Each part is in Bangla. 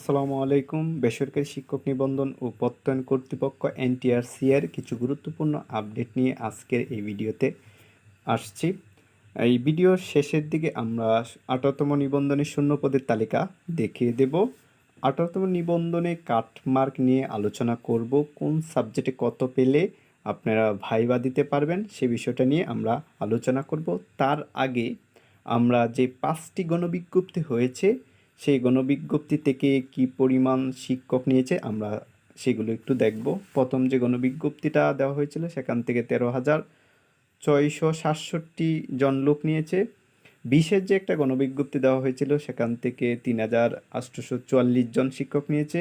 আসসালামু আলাইকুম। বেসরকারি শিক্ষক নিবন্ধন ও প্রত্যয়ন কর্তৃপক্ষ এনটিআরসি এর কিছু গুরুত্বপূর্ণ আপডেট নিয়ে আজকের এই ভিডিওতে আসছি। এই ভিডিওর শেষের দিকে আমরা আঠারোতম নিবন্ধনের শূন্য পদের তালিকা দেখিয়ে দেব। আঠারোতম নিবন্ধনে কাটমার্ক নিয়ে আলোচনা করব, কোন সাবজেক্টে কত পেলে আপনারা ভাইবা দিতে পারবেন সে বিষয়টা নিয়ে আমরা আলোচনা করব। তার আগে আমরা যে পাঁচটি গণবিজ্ঞপ্তি হয়েছে সেই গণবিজ্ঞপ্তি থেকে কি পরিমাণ শিক্ষক নিয়েছে, আমরা সেগুলো একটু দেখব। প্রথম যে গণবিজ্ঞপ্তিটা দেওয়া হয়েছিল, সেখান থেকে তেরো হাজার ছয়শো সাতষট্টি জন লোক নিয়েছে। বিশের যে একটা গণবিজ্ঞপ্তি দেওয়া হয়েছিল, সেখান থেকে তিন হাজার আটশোশো চুয়াল্লিশ জন শিক্ষক নিয়েছে।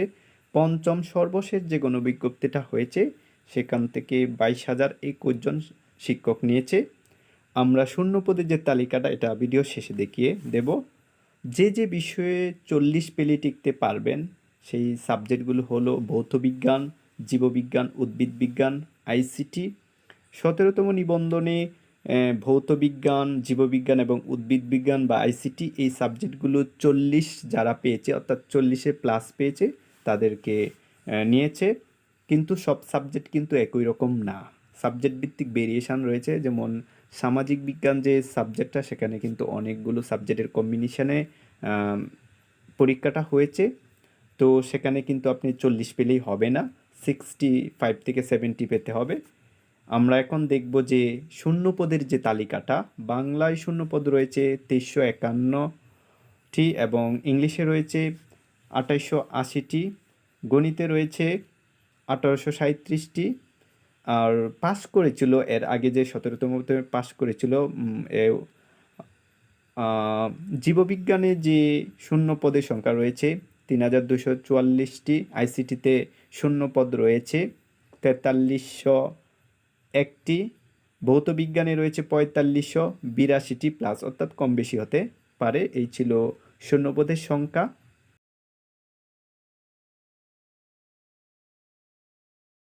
পঞ্চম সর্বশেষ যে গণবিজ্ঞপ্তিটা হয়েছে, সেখান থেকে বাইশ হাজার একুশ জন শিক্ষক নিয়েছে। আমরা শূন্য পদের যে তালিকাটা, এটা ভিডিও শেষে দেখিয়ে দেব। যে যে বিষয়ে চল্লিশ পেলে টিকতে পারবেন, সেই সাবজেক্টগুলো হলো ভৌতবিজ্ঞান জীববিজ্ঞান উদ্ভিদ বিজ্ঞান আইসিটি সতেরোতম নিবন্ধনে ভৌতবিজ্ঞান জীববিজ্ঞান এবং উদ্ভিদ বিজ্ঞান বা আইসিটি এই সাবজেক্টগুলো চল্লিশ যারা পেয়েছে, অর্থাৎ চল্লিশে প্লাস পেয়েছে, তাদেরকে নিয়েছে। কিন্তু সব সাবজেক্ট কিন্তু একই রকম না। সাবজেক্ট ভিত্তিক ভেরিয়েশন রয়েছে, যেমন সামাজিক বিজ্ঞান যে সাবজেক্টটা সেখানে কিন্তু অনেকগুলো সাবজেক্টের কম্বিনেশানে পরীক্ষাটা হয়েছে। তো সেখানে কিন্তু আপনি চল্লিশ পেলেই হবে না সিক্সটি ফাইভ থেকে সেভেন্টি পেতে হবে। আমরা এখন দেখব যে শূন্যপদের যে তালিকাটা, বাংলায় শূন্যপদ রয়েছে তেইশশো একান্নটি এবং ইংলিশে রয়েছে আঠাইশশো আশিটি গণিতে রয়েছে আঠারোশো সাঁত্রিশটি আর পাস করেছিল, এর আগে যে সতেরোতম পাস করেছিল জীববিজ্ঞানে যে শূন্য পদের সংখ্যা রয়েছে, তিন হাজার দুশো চুয়াল্লিশটি আইসিটিতে শূন্য পদ রয়েছে, তেতাল্লিশশো একটি ভৌত বিজ্ঞানে রয়েছে পঁয়তাল্লিশশো বিরাশিটি প্লাস অর্থাৎ কম বেশি হতে পারে। এই ছিল শূন্যপদের সংখ্যা।